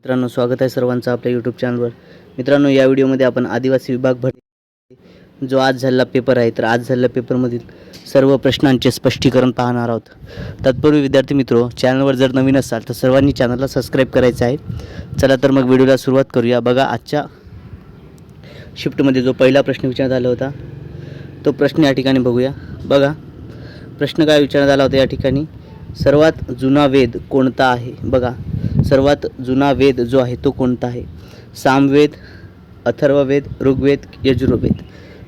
मित्रांनो स्वागत आहे सर्वांचं आपल्या यूट्यूब चॅनलवर मित्रांनो या व्हिडिओमध्ये आपण आदिवासी विभाग भरती जो आज झालेला पेपर आहे तर आज झालेल्या पेपरमधील सर्व प्रश्नांचे स्पष्टीकरण पाहणार आहोत. तत्पूर्वी विद्यार्थी मित्रो चॅनलवर जर नवीन असाल तर सर्वांनी चॅनलला सबस्क्राईब करायचं आहे. चला तर मग व्हिडिओला सुरुवात करूया. बघा आजच्या शिफ्टमध्ये जो पहिला प्रश्न विचारण्यात आला होता तो प्रश्न या ठिकाणी बघूया. बघा प्रश्न काय विचारण्यात आला होता या ठिकाणी? सर्वात जुना वेद कोणता आहे? बघा सर्वात जुना वेद जो आहे तो कोणता आहे? सामवेद अथर्ववेद ऋग्वेद यजुर्वेद.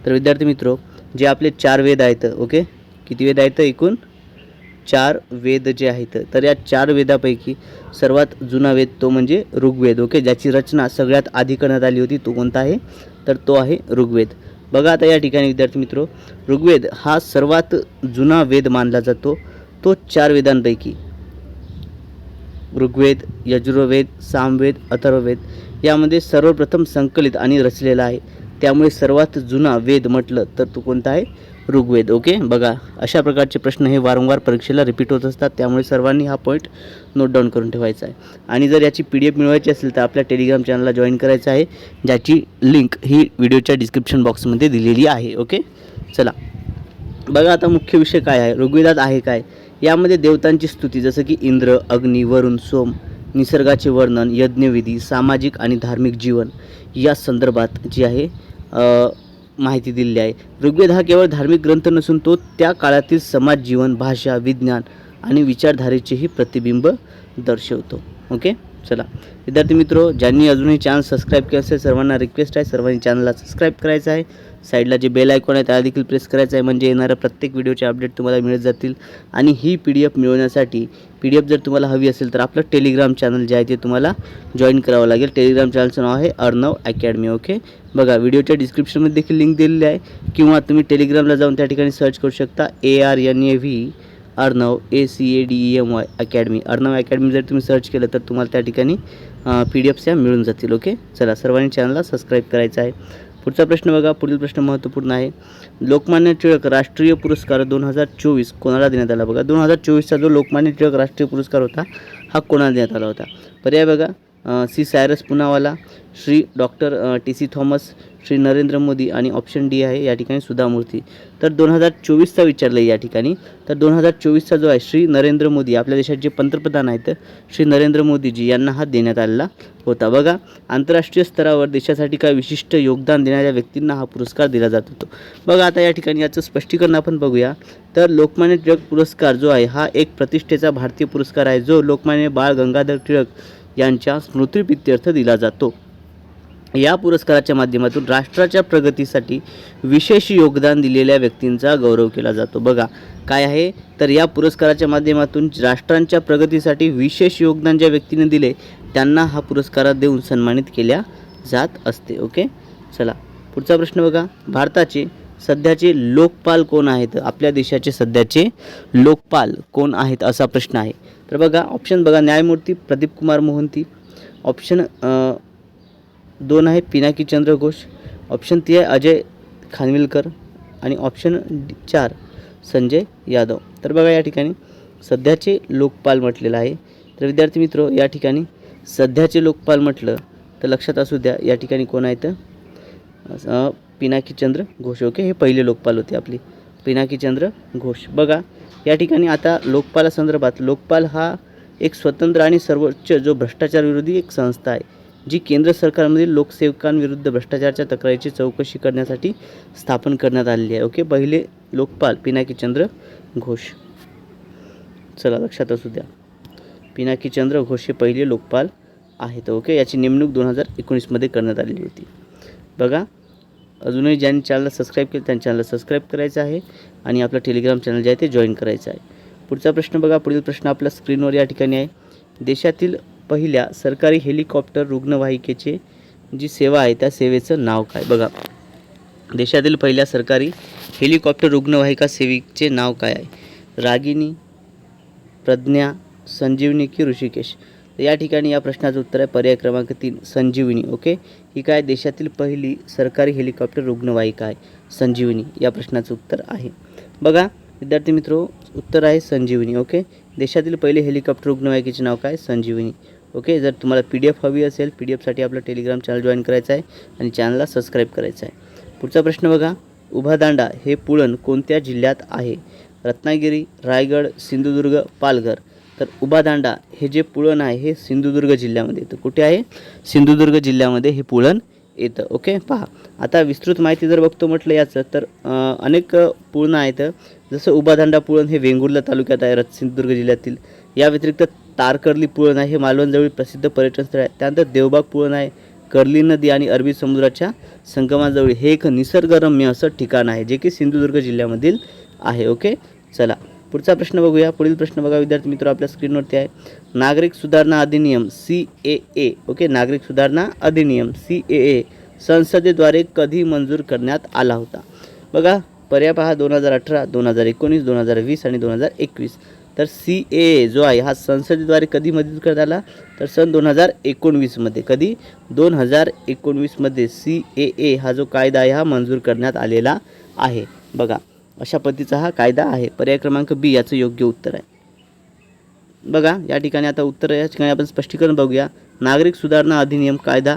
तर विद्यार्थी मित्रो जे आपले चार वेद आहेत ओके? किती वेद आहेत एकूण? चार वेद जे आहेत. तर या चार वेदापैकी सर्वात जुना वेद तो म्हणजे ऋग्वेद ओके? ज्याची रचना सगळ्यात आधी करण्यात आली होती तो कोणता आहे? तर तो आहे ऋग्वेद. बघा आता या ठिकाणी विद्यार्थी मित्रो ऋग्वेद हा सर्वात जुना वेद मानला जातो तो चार वेदांपैकी. ऋग्वेद यजुर्वेद सामवेद अथर्ववेद यामध्ये सर्वप्रथम संकलित आणि रचलेला आहे. त्यामुळे सर्वात जुना वेद म्हटलं तर तो कोणता आहे? ऋग्वेद. ओके? बघा अशा प्रकारचे प्रश्न हे वारंवार परीक्षेला रिपीट होत असतात. त्यामुळे सर्वांनी हा पॉईंट नोट डाऊन करून ठेवायचा आहे. आणि जर याची पी डी एफ मिळवायची असेल तर आपल्या टेलिग्राम चॅनलला जॉईन करायचं आहे ज्याची लिंक ही व्हिडिओच्या डिस्क्रिप्शन बॉक्समध्ये दिलेली आहे. ओके? चला. बघा आता मुख्य विषय काय आहे? ऋग्वेदात आहे काय? यामध्ये देवतांची स्तुती जसं की इंद्र अग्नी वरुण सोम निसर्गाचे वर्णन यज्ञविधी सामाजिक आणि धार्मिक जीवन या संदर्भात जी आहे माहिती दिलेली आहे. ऋग्वेद हा केवळ धार्मिक ग्रंथ नसून तो त्या काळातील समाज जीवन भाषा विज्ञान आणि विचारधारेचेही प्रतिबिंब दर्शवतो. ओके? चला. विद्यार्थी मित्रो ज्यांनी अजूनही चॅनल सबस्क्राईब केलं असेल सर्वांना रिक्वेस्ट आहे सर्वांनी चॅनलला सबस्क्राईब करायचं आहे. साईडला जे बेल आयकॉन आहे त्याला देखील प्रेस करायचं आहे म्हणजे येणाऱ्या प्रत्येक व्हिडिओचे अपडेट तुम्हाला मिळत जातील. आणि ही पी डी एफ मिळवण्यासाठी पी डी एफ जर तुम्हाला हवी असेल तर आपलं टेलिग्राम चॅनल जे आहे ते तुम्हाला जॉईन करावं लागेल. टेलिग्राम चॅनलचं नाव आहे अर्णव अकॅडमी ओके बघा व्हिडिओच्या डिस्क्रिप्शनमध्ये देखील लिंक दिलेली आहे. किंवा तुम्ही टेलिग्रामला जाऊन त्या ठिकाणी सर्च करू शकता. A R N A V Arnav A C A D E M Y academy Arnav academy जर तुम्ही सर्च केलं तर तुम्हाला त्या ठिकाणी पी डी एफ्स या मिळून जातील ओके चला सर्वांनी चॅनलला सबस्क्राईब करायचं आहे. पुढचा प्रश्न बघा. पुढील प्रश्न महत्त्वपूर्ण आहे. लोकमान्य टिळक राष्ट्रीय पुरस्कार दोन हजार चोवीस कोणाला देण्यात आला? बघा दोन हजार चोवीसचा जो लोकमान्य टिळक राष्ट्रीय पुरस्कार होता हा कोणाला देण्यात आला होता? पर्याय बघा. C Cyrus Poonawalla Shri doctor T C Thomas Shri Narendra Modi आणि ऑप्शन डी आहे या ठिकाणी सुधा मूर्ती. तर दोन हजार चोवीसचा विचारलं आहे या ठिकाणी. तर दोन हजार चोवीसचा जो आहे श्री नरेंद्र मोदी आपल्या देशात जे पंतप्रधान आहेत श्री नरेंद्र मोदीजी यांना हा देण्यात आलेला होता. बघा आंतरराष्ट्रीय स्तरावर देशासाठी काय विशिष्ट योगदान देणाऱ्या व्यक्तींना हा पुरस्कार दिला जात होतो. बघा आता या ठिकाणी याचं स्पष्टीकरण आपण बघूया. तर लोकमान्य टिळक पुरस्कार जो आहे हा एक प्रतिष्ठेचा भारतीय पुरस्कार आहे. जो लोकमान्य बाळ गंगाधर टिळक यांच्या स्मृतिप्रित्यर्थ दिला जातो. या पुरस्काराच्या माध्यमातून राष्ट्राच्या प्रगतीसाठी विशेष योगदान दिलेल्या व्यक्तींचा गौरव केला जातो. बघा काय आहे? तर या पुरस्काराच्या माध्यमातून राष्ट्रांच्या प्रगतीसाठी विशेष योगदान ज्या व्यक्तीने दिले त्यांना हा पुरस्कार देऊन सन्मानित केल्या जात असते. ओके? चला पुढचा प्रश्न बघा. भारताचे सध्याचे लोकपाल कोण आहेत? आपल्या देशाचे सध्याचे लोकपाल कोण आहेत असा प्रश्न आहे. तर बघा ऑप्शन बघा न्यायमूर्ती प्रदीप कुमार मोहंती. ऑप्शन दोन आहे पिनाकी चंद्र घोष. ऑप्शन ती आहे अजय खानविलकर. आणि ऑप्शन डी- चार संजय यादव. तर बघा या ठिकाणी सध्याचे लोकपाल म्हटलेलं आहे. तर विद्यार्थी मित्र या ठिकाणी सध्याचे लोकपाल म्हटलं तर लक्षात असू द्या या ठिकाणी कोण आहेत? पिनाकीचंद्र घोष ओके? हे पहिले लोकपाल होते आपली. पिनाकीचंद्र घोष. बघा या ठिकाणी आता लोकपालासंदर्भात लोकपाल हा एक स्वतंत्र आणि सर्वोच्च जो भ्रष्टाचार विरोधी एक संस्था आहे जी केंद्र सरकारमधील लोकसेवकांविरुद्ध भ्रष्टाचाराच्या तक्रारीची चौकशी करण्यासाठी स्थापन करण्यात आलेली आहे ओके? पहिले लोकपाल पिनाकीचंद्र घोष. चला लक्षात असू द्या. पिनाकीचंद्र घोष हे पहिले लोकपाल आहेत ओके? याची नेमणूक दोन हजार एकोणीसमध्ये करण्यात आलेली होती. बघा. अजूनही ज्यांनी चॅनलला सबस्क्राईब केलं त्यांनी चॅनलला सबस्क्राईब करायचं आहे. आणि आपलं टेलिग्राम चॅनल जे आहे ते जॉईन करायचं आहे. पुढचा प्रश्न बघा. पुढील प्रश्न आपल्या स्क्रीनवर या ठिकाणी आहे. देशातील पहिल्या सरकारी हेलिकॉप्टर रुग्णवाहिकेचे जी सेवा आहे त्या सेवेचं नाव काय? बघा. देशातील पहिल्या सरकारी हेलिकॉप्टर रुग्णवाहिका सेवेचे नाव काय आहे? रागिनी प्रज्ञा संजीवनी की ऋषिकेश? तर या ठिकाणी या प्रश्नाचं उत्तर आहे पर्याय क्रमांक तीन संजीवनी. ओके ही काय देशातील पहिली सरकारी हेलिकॉप्टर रुग्णवाहिका आहे? संजीवनी. या प्रश्नाचं उत्तर आहे. बघा विद्यार्थी मित्रो उत्तर आहे संजीवनी. ओके देशातील पहिले हेलिकॉप्टर रुग्णवाहिकेचे नाव काय? संजीवनी. ओके जर तुम्हाला पी डी एफ हवी असेल पी डी एफसाठी आपलं टेलिग्राम चॅनल जॉईन करायचं आहे आणि चॅनलला सबस्क्राईब करायचं आहे. पुढचा प्रश्न बघा. उभादांडा हे पुळण कोणत्या जिल्ह्यात आहे? रत्नागिरी रायगड सिंधुदुर्ग पालघर. तर उभादांडा हे जे पुळण आहे हे सिंधुदुर्ग जिल्ह्यामध्ये येतं. कुठे आहे? सिंधुदुर्ग जिल्ह्यामध्ये हे पुळण येतं. ओके? पहा. आता विस्तृत माहिती जर बघतो म्हटलं याचं तर अनेक पुळणं आहेत. जसं उभादांडा पुळण हे वेंगुर्ला तालुक्यात आहे रत सिंधुदुर्ग जिल्ह्यातील. या व्यतिरिक्त तारकर्ली पुळण आहे हे मालवणजवळील प्रसिद्ध पर्यटन स्थळ आहे. त्यानंतर देवबाग पुळण आहे कर्ली नदी आणि अरबी समुद्राच्या संगमाजवळ हे एक निसर्गरम्य असं ठिकाण आहे जे की सिंधुदुर्ग जिल्ह्यामधील आहे. ओके? चला. पुढचा प्रश्न बघूया. पुढील प्रश्न बघा विद्यार्थी मित्र आपल्या स्क्रीनवरती आहे. नागरिक सुधारणा अधिनियम सी ए ए ओके? नागरिक सुधारणा अधिनियम सी ए ए संसदेद्वारे कधी मंजूर करण्यात आला होता? बघा पर्याय पहा दोन हजार अठरा दोन हजार एकोणीस दोन हजार वीस आणि दोन हजार एकवीस. तर सी ए जो आहे हा संसदेद्वारे कधी मंजूर करण्यात आला? तर सन दोन हजार एकोणवीसमध्ये. कधी? दोन हजार एकोणवीसमध्ये सी ए ए हा जो कायदा आहे हा मंजूर करण्यात आलेला आहे. बघा अशा पद्धतीचा हा कायदा आहे. पर्याय क्रमांक बी याचं योग्य उत्तर आहे. बघा या ठिकाणी आता उत्तर या ठिकाणी आपण स्पष्टीकरण बघूया. नागरिक सुधारणा अधिनियम कायदा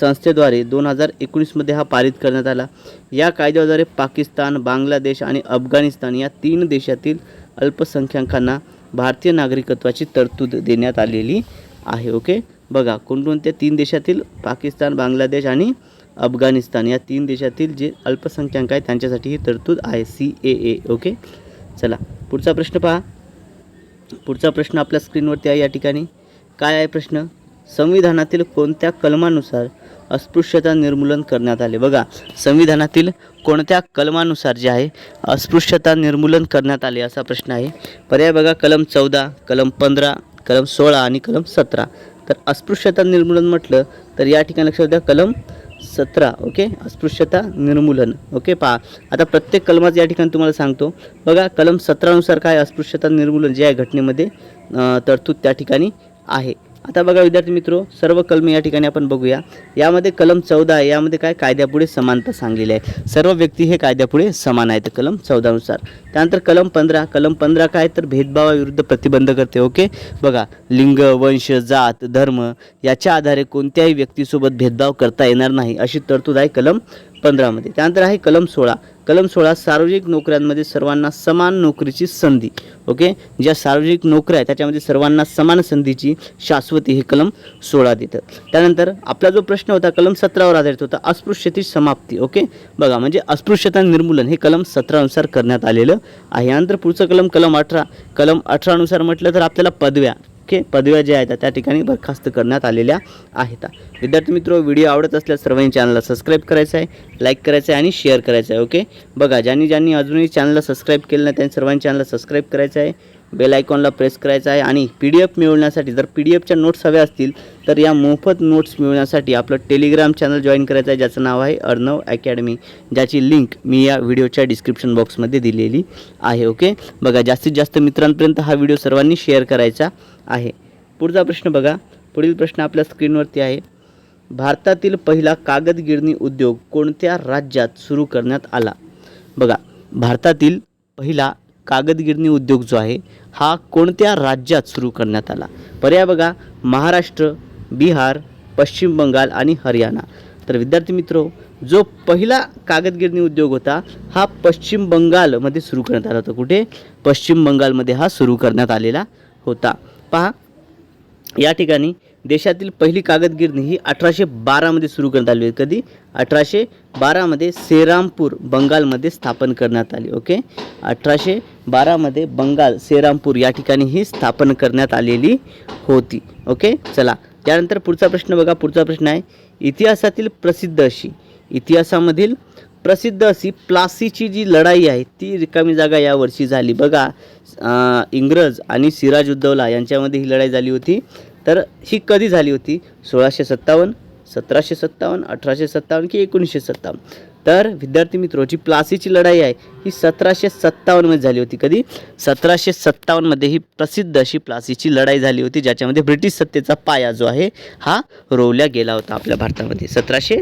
संस्थेद्वारे दोन हजार एकोणीसमध्ये हा पारित करण्यात आला. या कायद्याद्वारे पाकिस्तान बांगलादेश आणि अफगाणिस्तान या तीन देशातील अल्पसंख्याकांना भारतीय नागरिकत्वाची तरतूद देण्यात आलेली आहे. ओके? बघा कोणकोणत्या तीन देशातील पाकिस्तान बांगलादेश आणि अफगाणिस्तान या तीन देशातील जे अल्पसंख्याक आहेत त्यांच्यासाठी ही तरतूद आहे सी ए ए ओके? चला पुढचा प्रश्न पहा. पुढचा प्रश्न आपल्या स्क्रीनवरती आहे या ठिकाणी. काय आहे प्रश्न? संविधानातील कोणत्या कलमानुसार अस्पृश्यता निर्मूलन करण्यात आले? बघा संविधानातील कोणत्या कलमानुसार जे आहे अस्पृश्यता निर्मूलन करण्यात आले असा प्रश्न आहे. पर्याय बघा कलम चौदा कलम पंधरा कलम सोळा आणि कलम सतरा. तर अस्पृश्यता निर्मूलन म्हटलं तर या ठिकाणी लक्षात द्या कलम सतरा ओके अस्पृश्यता निर्मूलन ओके पहा आता प्रत्येक कलमाचं या ठिकाणी तुम्हाला सांगतो. बघा कलम सतरानुसार काय अस्पृश्यता निर्मूलन जे आहे घटनेमध्ये तरतूद त्या ठिकाणी आहे. आता बघा विद्यार्थी मित्रो सर्व कलम या ठिकाणी आपण बघूया. यामध्ये कलम चौदा आहे. यामध्ये काय कायद्यापुढे समानता सांगलेली आहे. सर्व व्यक्ती हे कायद्यापुढे समान आहेत कलम चौदानुसार. त्यानंतर कलम पंधरा. कलम पंधरा काय? तर भेदभावाविरुद्ध प्रतिबंध करते ओके? बघा लिंग वंश जात धर्म याच्या आधारे कोणत्याही व्यक्तीसोबत भेदभाव करता येणार नाही अशी तरतूद आहे कलम पंधरामध्ये. त्यानंतर आहे कलम सोळा. कलम सोळा सार्वजनिक नोकऱ्यांमध्ये सर्वांना समान नोकरीची संधी ओके? ज्या सार्वजनिक नोकऱ्या आहेत त्याच्यामध्ये सर्वांना समान संधीची शाश्वती हे कलम सोळा देतं त्यानंतर आपला जो प्रश्न होता कलम सतरावर आधारित होता अस्पृश्यतेची समाप्ती ओके? बघा म्हणजे अस्पृश्यता निर्मूलन हे कलम सतरानुसार करण्यात आलेलं आहे. यानंतर पुढचं कलम कलम अठरा. कलम अठरानुसार म्हटलं तर आपल्याला पदव्या ओके पदव्या ज्या आहेत त्या ठिकाणी बरखास्त करण्यात आलेल्या आहेत. विद्यार्थी मित्र व्हिडिओ आवडत असल्यास सर्वांनी चॅनलला सबस्क्राईब करायचं आहे लाईक करायचं आहे आणि शेअर करायचं आहे ओके? बघा ज्यांनी ज्यांनी अजूनही चॅनलला सबस्क्राईब केलं नाही त्यांनी सर्वांनी चॅनलला सबस्क्राईब करायचं आहे. बेल आयकॉनला प्रेस करायचा आहे आणि पी डी एफ मिळवण्यासाठी जर पी डी एफच्या नोट्स हव्या असतील तर या मोफत नोट्स मिळवण्यासाठी आपलं टेलिग्राम चॅनल जॉईन करायचं आहे ज्याचं नाव आहे अर्णव अकॅडमी ज्याची लिंक मी या व्हिडिओच्या डिस्क्रिप्शन बॉक्समध्ये दिलेली आहे ओके बघा जास्तीत जास्त मित्रांपर्यंत हा व्हिडिओ सर्वांनी शेअर करायचा आहे. पुढचा प्रश्न बघा. पुढील प्रश्न आपल्या स्क्रीनवरती आहे. भारतातील पहिला कागद गिरणी उद्योग कोणत्या राज्यात सुरू करण्यात आला? बघा भारतातील पहिला कागदगिरणी उद्योग जो आहे हा कोणत्या राज्यात सुरू करण्यात आला? पर्याय बघा महाराष्ट्र बिहार पश्चिम बंगाल आणि हरियाणा. तर विद्यार्थी मित्रो जो पहिला कागदगिरणी उद्योग होता हा पश्चिम बंगालमध्ये सुरू करण्यात आला होता. कुठे? पश्चिम बंगालमध्ये हा सुरू करण्यात आलेला होता. पहा या ठिकाणी देशातील पहिली कागदगिरणी ही अठराशे बारामध्ये सुरू करण्यात आली होती. कधी? अठराशे बारामध्ये सेरामपूर बंगालमध्ये स्थापन करण्यात आली ओके? अठराशे बारामध्ये बंगाल सेरामपूर या ठिकाणी ही स्थापन करण्यात आलेली होती ओके? चला त्यानंतर पुढचा प्रश्न बघा. पुढचा प्रश्न आहे इतिहासातील प्रसिद्ध अशी. इतिहासामधील प्रसिद्ध अशी प्लासीची जी लढाई आहे ती रिकामी जागा यावर्षी झाली. बघा इंग्रज आणि सिराज उद्दौला यांच्यामध्ये ही लढाई झाली होती. तर ही कधी झाली होती? सोळाशे सत्तावन्न सतराशे सत्तावन्न अठराशे सत्तावन्न की एकोणीसशे सत्तावन्न? तर विद्यार्थी मित्रो जी प्लासीची लढाई आहे. ही सतराशे सत्तावन्नमध्ये झाली होती कधी? सतराशे सत्तावन्नमध्ये ही प्रसिद्ध अशी प्लासीची लढाई झाली होती ज्याच्यामध्ये ब्रिटिश सत्तेचा पाया जो आहे हा रोवल्या गेला होता आपल्या भारतामध्ये. सतराशे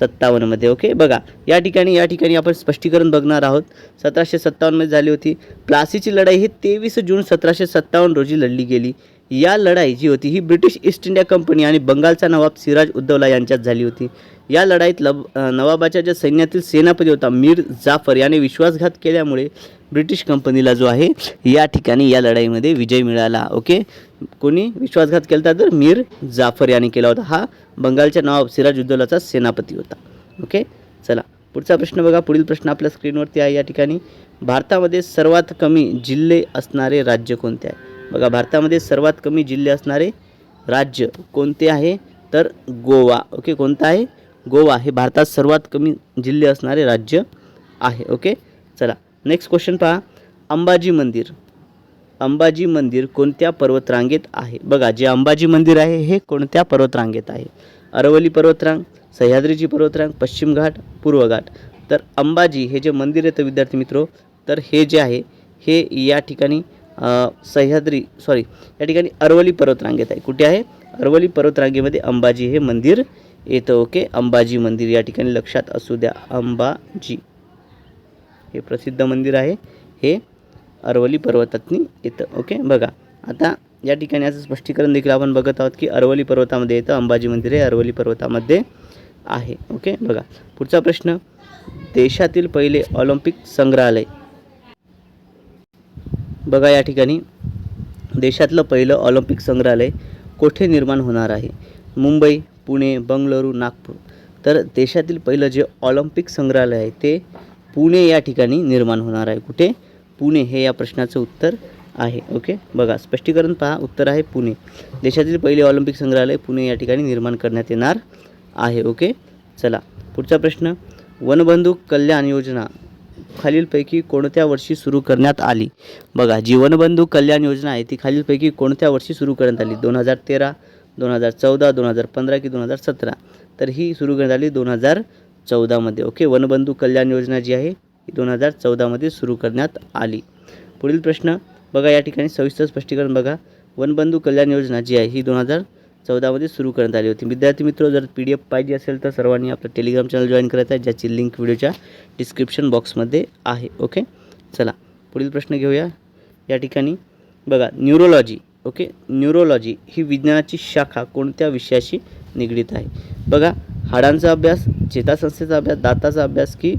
सत्तावन्नमध्ये ओके? बघा या ठिकाणी या ठिकाणी आपण स्पष्टीकरण बघणार आहोत. सतराशे सत्तावन्नमध्ये झाली होती. प्लासीची लढाई ही तेवीस जून सतराशे सत्तावन्न रोजी लढली गेली. या लढाई जी होती ही ब्रिटिश ईस्ट इंडिया कंपनी आणि बंगालचा नवाब सिराज उद्दौला यांच्यात झाली होती. या लढाईत लब नवाबाच्या ज्या सैन्यातील सेनापती होता मीर जाफर याने विश्वासघात केल्यामुळे ब्रिटिश कंपनीला जो आहे या ठिकाणी या लढाईमध्ये विजय मिळाला. ओके? कोणी विश्वासघात केला होता तर मीर जाफर याने केला होता. हा बंगालच्या नवाब सिराज उद्दौलाचा सेनापती होता. ओके? चला पुढचा प्रश्न बघा. पुढील प्रश्न आपल्या स्क्रीनवरती आहे. या ठिकाणी भारतामध्ये सर्वात कमी जिल्हे असणारे राज्य कोणते आहे? बघा भारतामध्ये सर्वात कमी जिल्हे असणारे राज्य कोणते आहे? तर गोवा. ओके कोणतं आहे? गोवा हे भारतात सर्वात कमी जिल्हे असणारे राज्य आहे. ओके चला नेक्स्ट क्वेश्चन पहा. अंबाजी मंदिर. अंबाजी मंदिर कोणत्या पर्वतरांगेत आहे? बघा जे अंबाजी मंदिर आहे हे कोणत्या पर्वतरांगेत आहे? अरवली पर्वतरांग सह्याद्रीची पर्वतरांग पश्चिम घाट पूर्व घाट. तर अंबाजी हे जे मंदिर येतं विद्यार्थी मित्रो तर हे जे आहे हे या ठिकाणी सह्याद्री सॉरी या ठिकाणी अरवली पर्वतरांगेत आहे. कुठे आहे? अरवली पर्वतरांगेमध्ये अंबाजी हे मंदिर येतं ओके? अंबाजी मंदिर या ठिकाणी लक्षात असू द्या. अंबाजी. हे प्रसिद्ध मंदिर आहे. हे अरवली पर्वतातनी येतं ओके? बघा आता या ठिकाणी याचं स्पष्टीकरण देखील आपण बघत आहोत की अरवली पर्वतामध्ये येतं अंबाजी मंदिर हे अरवली पर्वतामध्ये आहे ओके? बघा पुढचा प्रश्न. देशातील पहिले ऑलिम्पिक संग्रहालय बघा या ठिकाणी. देशातलं पहिलं ऑलिम्पिक संग्रहालय कोठे निर्माण होणार आहे? मुंबई पुणे बंगळुरू नागपूर. तर देशातील पहिलं जे ऑलिम्पिक संग्रहालय आहे ते पुणे या ठिकाणी निर्माण होणार आहे. कुठे? पुणे हे या प्रश्नाचं उत्तर आहे. ओके? बघा स्पष्टीकरण पहा. उत्तर आहे पुणे. देशातील पहिले ऑलिम्पिक संग्रहालय पुणे या ठिकाणी निर्माण करण्यात येणार आहे. ओके? चला पुढचा प्रश्न. वनबंधू कल्याण योजना खालीलपैकी कोणत्या वर्षी सुरू करण्यात आली? बघा जी वनबंधू कल्याण योजना आहे. ती खालीलपैकी कोणत्या वर्षी सुरू करण्यात आली? दोन हजार तेरा दोन हजार चौदा दोन हजार पंधरा की दोन हजार सतरा? तर ही सुरू करण्यात आली दोन हजार चौदामध्ये ओके वनबंधू कल्याण योजना जी आहे ही दोन हजार चौदामध्ये सुरू करण्यात आली. पुढील प्रश्न बघा या ठिकाणी सविस्तर स्पष्टीकरण बघा. वनबंधू कल्याण योजना जी आहे ही दोन हजार चौदामध्ये सुरू करण्यात आली होती. विद्यार्थी मित्र जर पी डी एफ पाहिजे असेल तर सर्वांनी आपलं टेलिग्राम चॅनल जॉईन करायचं आहे ज्याची लिंक व्हिडिओच्या डिस्क्रिप्शन बॉक्समध्ये आहे. ओके चला पुढील प्रश्न घेऊया. या ठिकाणी बघा न्यूरोलॉजी ओके न्यूरोलॉजी ही विज्ञानाची शाखा कोणत्या विषयाशी निगडीत आहे? बघा हाडांचा अभ्यास चेतासंस्थेचा अभ्यास दाताचा अभ्यास की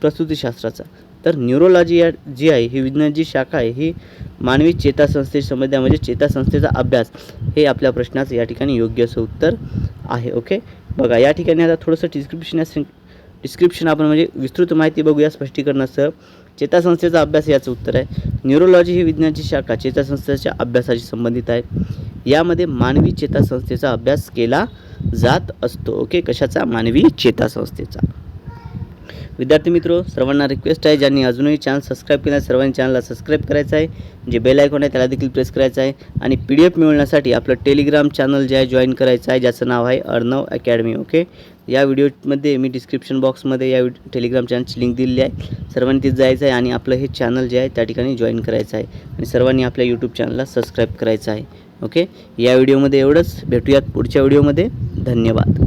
प्रसूतीशास्त्राचा? तर न्यूरोलॉजी या जी आहे ही विज्ञानाची शाखा आहे ही मानवी चेतासंस्थेशी संबंधित म्हणजे चेतासंस्थेचा अभ्यास. हे आपल्या प्रश्नाचं या ठिकाणी योग्य असं उत्तर आहे ओके बघा या ठिकाणी आता थोडंसं डिस्क्रिप्शन डिस्क्रिप्शन आपण म्हणजे विस्तृत माहिती बघूया स्पष्टीकरणासह. चेतासंस्थेचा अभ्यास याचं उत्तर आहे. न्यूरोलॉजी ही विज्ञानाची शाखा चेतासंस्थेच्या अभ्यासाशी संबंधित आहे. यामध्ये मानवी चेतासंस्थेचा अभ्यास केला जात असतो ओके कशाचा? मानवी चेतासंस्थेचा. विद्यार्थी मित्रो सर्वांना रिक्वेस्ट आहे ज्यांनी अजूनही चॅनल सबस्क्राईब केला आहे, सर्वांनी चॅनलला सबस्क्राईब करायचं आहे. जे बेल आयकॉन आहे त्याला देखील प्रेस करायचं आहे. आणि पी डी एफ मिळवण्यासाठी आपलं टेलिग्राम चॅनल जे आहे जॉईन करायचं आहे ज्याचं नाव आहे अर्णव अकॅडमी ओके या व्हिडिओमध्ये मी डिस्क्रिप्शन बॉक्समध्ये या टेलिग्राम चॅनलची लिंक दिलेली आहे. सर्वांनी तिथे जायचं आहे आणि आपलं हे चॅनल जे आहे त्या ठिकाणी जॉईन करायचं आहे. आणि सर्वांनी आपल्या यूट्यूब चॅनलला सबस्क्राईब करायचं आहे ओके या व्हिडिओमध्ये एवढंच. भेटूयात पुढच्या व्हिडिओमध्ये धन्यवाद.